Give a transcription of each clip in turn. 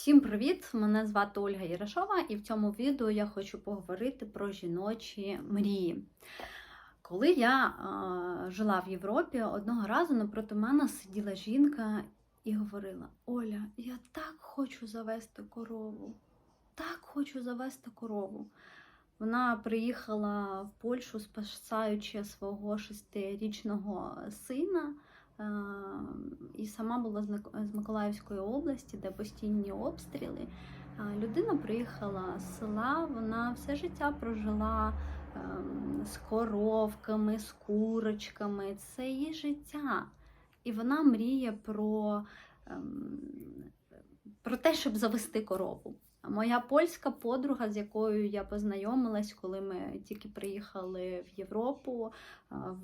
Всім привіт! Мене звати Ольга Ярошова, і в цьому відео я хочу поговорити про жіночі мрії. Коли я е, жила в Європі, одного разу напроти мене сиділа жінка і говорила: Оля, я так хочу завести корову, так хочу завести корову. Вона приїхала в Польщу, спасаючи свого шестирічного сина. І сама була з Миколаївської області, де постійні обстріли. Людина приїхала з села, вона все життя прожила ем, з коровками, з курочками. Це її життя. І вона мріє про, ем, про те, щоб завести корову. Моя польська подруга, з якою я познайомилась, коли ми тільки приїхали в Європу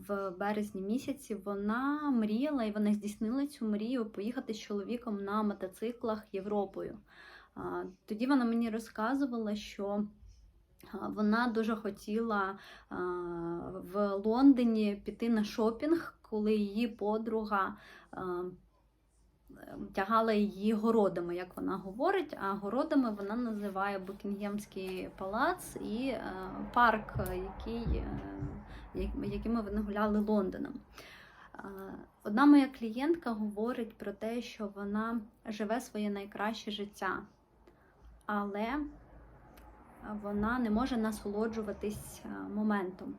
в березні місяці, вона мріяла і вона здійснила цю мрію поїхати з чоловіком на мотоциклах Європою. Тоді вона мені розказувала, що вона дуже хотіла в Лондоні піти на шопінг, коли її подруга. Тягала її городами, як вона говорить, а городами вона називає Букінгемський палац і е, парк, який, е, якими вони гуляли Лондоном. Е, Одна моя клієнтка говорить про те, що вона живе своє найкраще життя, але вона не може насолоджуватись моментом.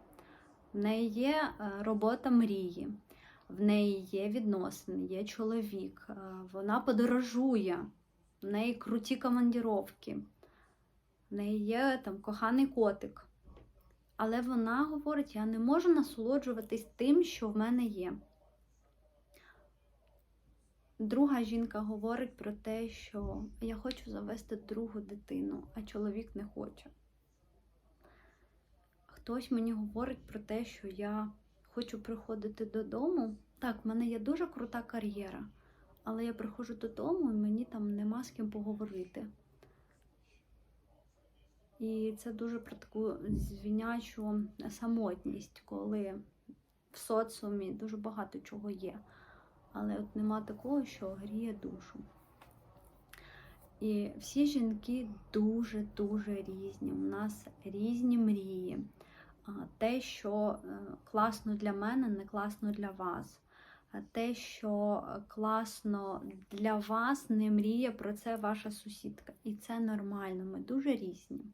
В неї є робота мрії, в неї є відносини, є чоловік, е, вона подорожує, в неї круті командіровки, в неї є там коханий котик. Але вона говорить: я не можу насолоджуватись тим, що в мене є. Друга жінка говорить про те, що я хочу завести другу дитину, а чоловік не хоче. Хтось мені говорить про те, що я хочу приходити додому. Так, в мене є дуже крута кар'єра, але я приходжу додому і мені там нема з ким поговорити. І це дуже про таку звінячу самотність, коли в соціумі дуже багато чого є. Але от нема такого, що гріє душу. І всі жінки дуже-дуже різні. У нас різні мрії. Те, що е, класно для мене, не класно для вас. Те, що е, класно для вас, не мріє про це ваша сусідка. І це нормально, ми дуже різні.